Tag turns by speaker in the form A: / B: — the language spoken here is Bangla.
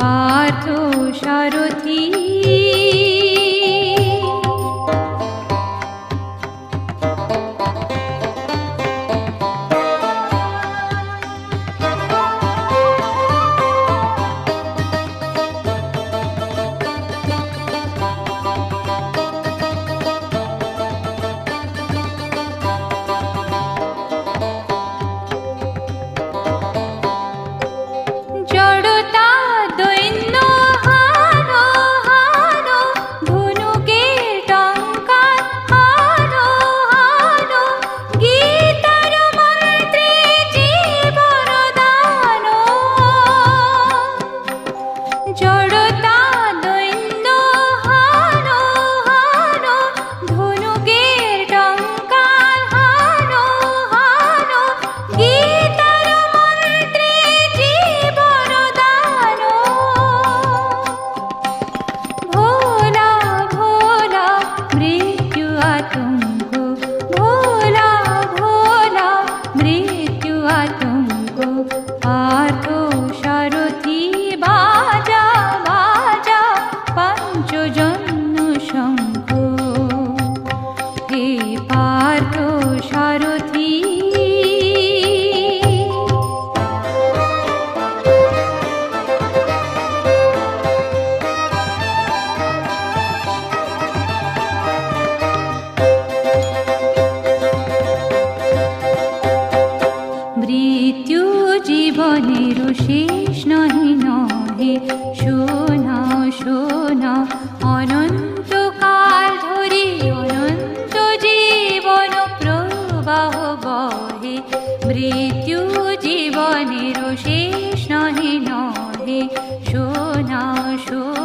A: पार्थ शारुथी মৃত্যু জীবনের শেষ নহি নহে। শোনা শোনা অনন্তকাল ধরি অনন্ত জীবন প্রবাহ বহে। মৃত্যু জীবনে শেষ নহি নহি। শোনা শোনা